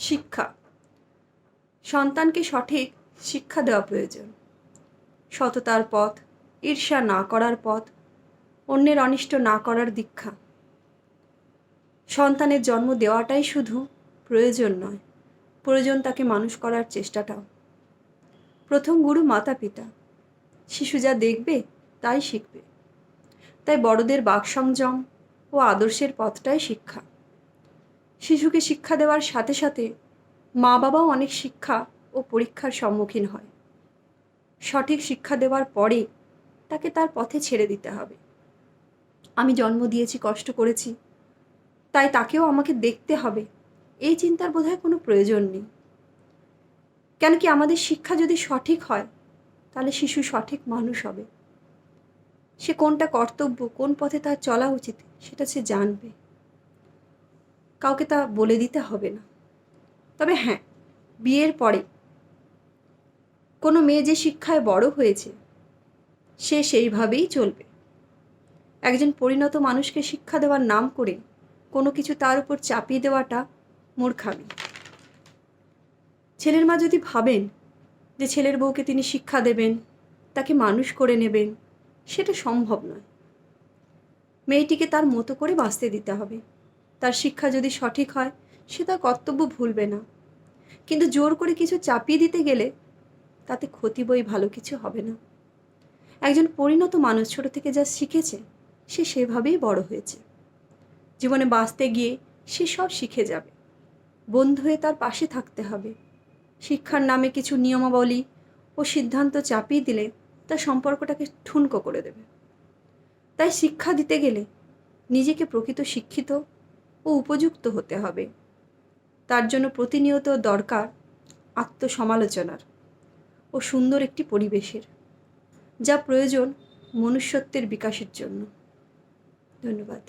শিক্ষা। সন্তানকে সঠিক শিক্ষা দেওয়া প্রয়োজন। সততার পথ, ঈর্ষা না করার পথ, অন্যের অনিষ্ট না করার দীক্ষা। সন্তানের জন্ম দেওয়াটাই শুধু প্রয়োজন নয়, প্রয়োজন তাকে মানুষ করার চেষ্টাটাও। প্রথম গুরু মাতা পিতা। শিশু যা দেখবে, তাই শিখবে। তাই বড়দের বাকসংযম ও আদর্শের পথটাই শিক্ষা। শিশুকে শিক্ষা দেওয়ার সাথে সাথে মা বাবাও অনেক শিক্ষা ও পরীক্ষার সম্মুখীন হয়। সঠিক শিক্ষা দেওয়ার পরে তাকে তার পথে ছেড়ে দিতে হবে। আমি জন্ম দিয়েছি, কষ্ট করেছি। তাই তাকেও আমাকে দেখতে হবে। এই চিন্তার বোধহয় কোনো প্রয়োজন নেই। কেন কি আমাদের শিক্ষা যদি সঠিক হয়, তাহলে শিশু সঠিক মানুষ হবে। সে কোনটা কর্তব্য, কোন পথে তার চলা উচিত, সেটা সে জানবে। কাউকে তা বলে দিতে হবে না। তবে হ্যাঁ বিয়ের পরে কোনো মেয়ে যে শিক্ষায় বড় হয়েছে, সে সেইভাবেই চলবে। একজন পরিণত মানুষকে শিক্ষা দেওয়ার নাম করে কোনো কিছু তার উপর চাপিয়ে দেওয়াটা মূর্খামি। ছেলের মা যদি ভাবেন যে ছেলের বউকে তিনি শিক্ষা দেবেন, তাকে মানুষ করে নেবেন, সেটা সম্ভব নয়। মেয়েটিকে তার মতো করে বাঁচতে দিতে হবে। তার শিক্ষা যদি সঠিক হয়, সে তার কর্তব্য ভুলবে না। কিন্তু জোর করে কিছু চাপিয়ে দিতে গেলে তাতে ক্ষতি বই ভালো কিছু হবে না। একজন পরিণত মানুষ ছোট থেকে যা শিখেছে, সে সেভাবেই বড় হয়েছে। জীবনে বাঁচতে গিয়ে সে সব শিখে যাবে। বন্ধু হয়ে তার পাশে থাকতে হবে। শিক্ষার নামে কিছু নিয়মাবলী ও সিদ্ধান্ত চাপিয়ে দিলে তার সম্পর্কটাকে ঠুনকো করে দেবে। তাই শিক্ষা দিতে গেলে নিজেকে প্রকৃত শিক্ষিত ও উপযুক্ত হতে হবে। তার জন্য প্রতিনিয়ত দরকার আত্মসমালোচনার ও সুন্দর একটি পরিবেশের, যা প্রয়োজন মনুষ্যত্বের বিকাশের জন্য। ধন্যবাদ।